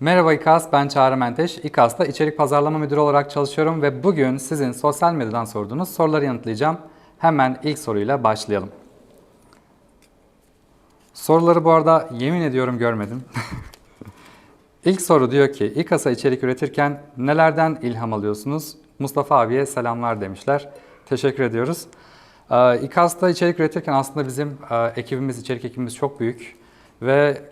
Merhaba İKAS, ben Çağrı Menteş. İKAS'ta içerik pazarlama müdürü olarak çalışıyorum ve bugün sizin sosyal medyadan sorduğunuz soruları yanıtlayacağım. Hemen ilk soruyla başlayalım. Soruları bu arada yemin ediyorum görmedim. ilk soru diyor ki, İKAS'a içerik üretirken nelerden ilham alıyorsunuz? Mustafa abiye selamlar demişler. Teşekkür ediyoruz. Ee, İKAS'ta içerik üretirken aslında bizim e, ekibimiz, içerik ekibimiz çok büyük ve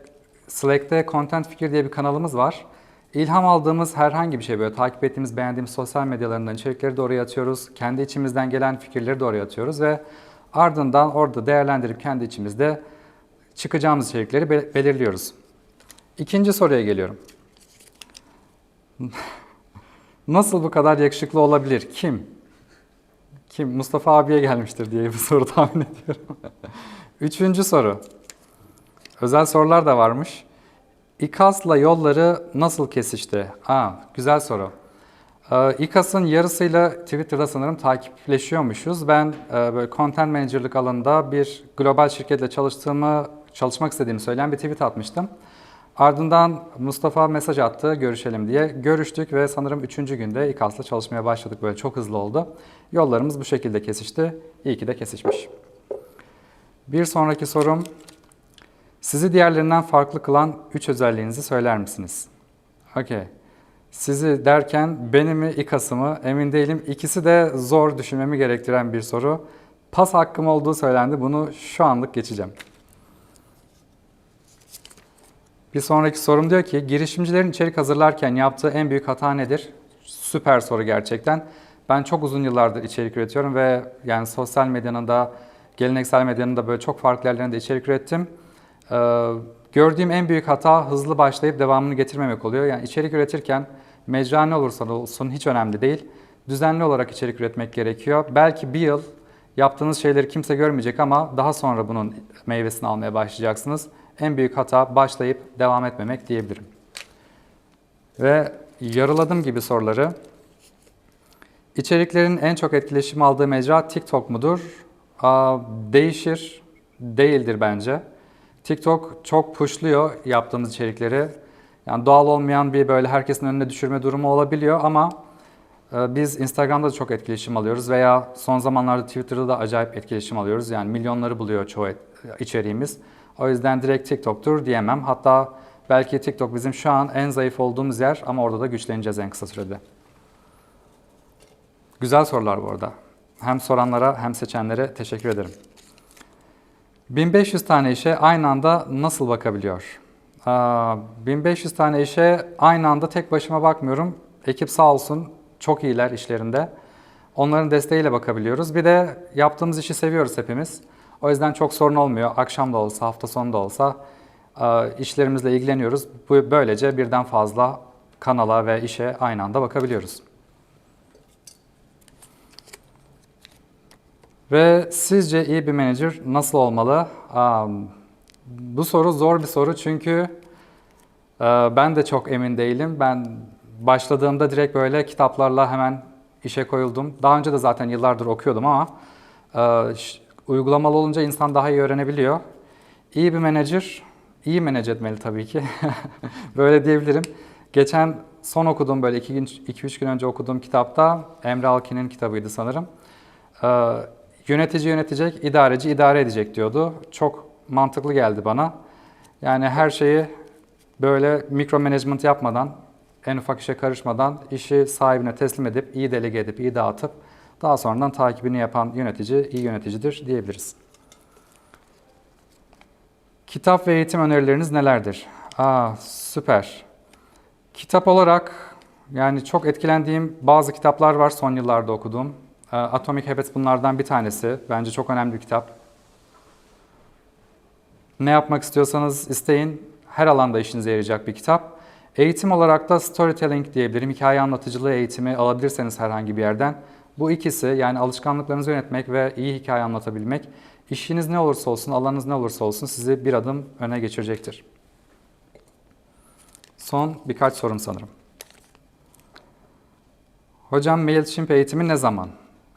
Slack'te Content Fikir diye bir kanalımız var. İlham aldığımız herhangi bir şey böyle takip ettiğimiz, beğendiğimiz sosyal medyalarından içerikleri de oraya atıyoruz. Kendi içimizden gelen fikirleri de oraya atıyoruz ve ardından orada değerlendirip kendi içimizde çıkacağımız içerikleri be- belirliyoruz. İkinci soruya geliyorum. Nasıl bu kadar yakışıklı olabilir? Kim? Kim? Mustafa abiye gelmiştir diye bir soru tahmin ediyorum. Üçüncü soru. Özel sorular da varmış. İKAS'la yolları nasıl kesişti? Aa, güzel soru. Ee, İKAS'ın yarısıyla Twitter'da sanırım takipleşiyormuşuz. Ben e, böyle content manager'lık alanında bir global şirketle çalıştığımı, çalışmak istediğimi söyleyen bir tweet atmıştım. Ardından Mustafa mesaj attı görüşelim diye. Görüştük ve sanırım üçüncü günde İKAS'la çalışmaya başladık. Böyle çok hızlı oldu. Yollarımız bu şekilde kesişti. İyi ki de kesişmiş. Bir sonraki sorum. Sizi diğerlerinden farklı kılan üç özelliğinizi söyler misiniz? Okey. Sizi derken beni mi, İKAS'ı mı emin değilim. İkisi de zor düşünmemi gerektiren bir soru. Pas hakkım olduğu söylendi. Bunu şu anlık geçeceğim. Bir sonraki sorum diyor ki girişimcilerin içerik hazırlarken yaptığı en büyük hata nedir? Süper soru gerçekten. Ben çok uzun yıllardır içerik üretiyorum ve yani sosyal medyanın da geleneksel medyanın da böyle çok farklı yerlerinde içerik ürettim. Ee, gördüğüm en büyük hata hızlı başlayıp devamını getirmemek oluyor. Yani içerik üretirken mecra ne olursa olsun hiç önemli değil. Düzenli olarak içerik üretmek gerekiyor. Belki bir yıl yaptığınız şeyleri kimse görmeyecek ama daha sonra bunun meyvesini almaya başlayacaksınız. En büyük hata başlayıp devam etmemek diyebilirim. Ve yarıladım gibi soruları. İçeriklerin en çok etkileşim aldığı mecra TikTok mudur? Aa, değişir, değildir bence. TikTok çok pushluyor yaptığımız içerikleri. Yani doğal olmayan bir böyle herkesin önüne düşürme durumu olabiliyor ama e, biz Instagram'da da çok etkileşim alıyoruz veya son zamanlarda Twitter'da da acayip etkileşim alıyoruz. Yani milyonları buluyor çoğu et- içeriğimiz. O yüzden direkt TikTok'tur diyemem. Hatta belki TikTok bizim şu an en zayıf olduğumuz yer ama orada da güçleneceğiz en kısa sürede. Güzel sorular bu arada. Hem soranlara hem seçenlere teşekkür ederim. 1500 tane işe aynı anda nasıl bakabiliyor? Aa, 1500 tane işe aynı anda tek başıma bakmıyorum. Ekip sağ olsun çok iyiler işlerinde. Onların desteğiyle bakabiliyoruz. Bir de yaptığımız işi seviyoruz hepimiz. O yüzden çok sorun olmuyor. Akşam da olsa, hafta sonu da olsa işlerimizle ilgileniyoruz. Böylece birden fazla kanala ve işe aynı anda bakabiliyoruz. Ve sizce iyi bir manager nasıl olmalı? Um, bu soru zor bir soru çünkü e, ben de çok emin değilim. Ben başladığımda direkt böyle kitaplarla hemen işe koyuldum. Daha önce de zaten yıllardır okuyordum ama e, uygulamalı olunca insan daha iyi öğrenebiliyor. İyi bir manager, iyi manage etmeli tabii ki. böyle diyebilirim. Geçen son okuduğum böyle 2 gün 2-3 gün önce okuduğum kitapta Emre Alkin'in kitabıydı sanırım. Ee, yönetici yönetecek, idareci idare edecek diyordu. Çok mantıklı geldi bana. Yani her şeyi böyle mikro management yapmadan, en ufak işe karışmadan işi sahibine teslim edip, iyi delege edip, iyi dağıtıp daha sonradan takibini yapan yönetici iyi yöneticidir diyebiliriz. Kitap ve eğitim önerileriniz nelerdir? Aa, süper. Kitap olarak yani çok etkilendiğim bazı kitaplar var son yıllarda okuduğum. Ee, Atomic Habits bunlardan bir tanesi. Bence çok önemli bir kitap. Ne yapmak istiyorsanız isteyin. Her alanda işinize yarayacak bir kitap. Eğitim olarak da storytelling diyebilirim. Hikaye anlatıcılığı eğitimi alabilirseniz herhangi bir yerden. Bu ikisi yani alışkanlıklarınızı yönetmek ve iyi hikaye anlatabilmek. işiniz ne olursa olsun, alanınız ne olursa olsun sizi bir adım öne geçirecektir. Son birkaç sorum sanırım. Hocam MailChimp eğitimi ne zaman?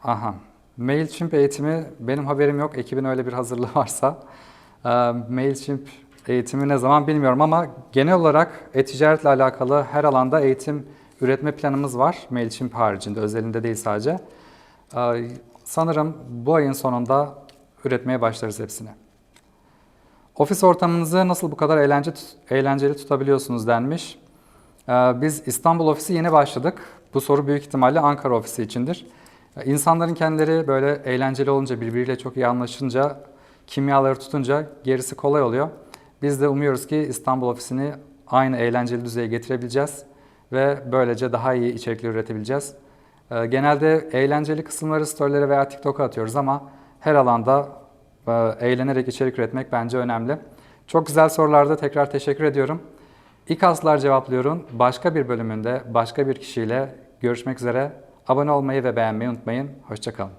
Aha. MailChimp eğitimi benim haberim yok. Ekibin öyle bir hazırlığı varsa. Ee, MailChimp eğitimi ne zaman bilmiyorum ama genel olarak e-ticaretle alakalı her alanda eğitim üretme planımız var. Mailchimp haricinde, özelinde değil sadece. Ee, Sanırım bu ayın sonunda üretmeye başlarız hepsini. Ofis ortamınızı nasıl bu kadar eğlence, eğlenceli tutabiliyorsunuz denmiş. Ee, Biz İstanbul ofisi yeni başladık. Bu soru büyük ihtimalle Ankara ofisi içindir. İnsanların kendileri böyle eğlenceli olunca, birbiriyle çok iyi anlaşınca, kimyaları tutunca gerisi kolay oluyor. Biz de umuyoruz ki İstanbul ofisini aynı eğlenceli düzeye getirebileceğiz ve böylece daha iyi içerikler üretebileceğiz. Ee, Genelde eğlenceli kısımları storylere veya TikTok'a atıyoruz ama her alanda e, eğlenerek içerik üretmek bence önemli. Çok güzel sorularda tekrar teşekkür ediyorum. İKAS'lar cevaplıyorum. Başka bir bölümünde başka bir kişiyle görüşmek üzere. Abone olmayı ve beğenmeyi unutmayın. Hoşçakalın.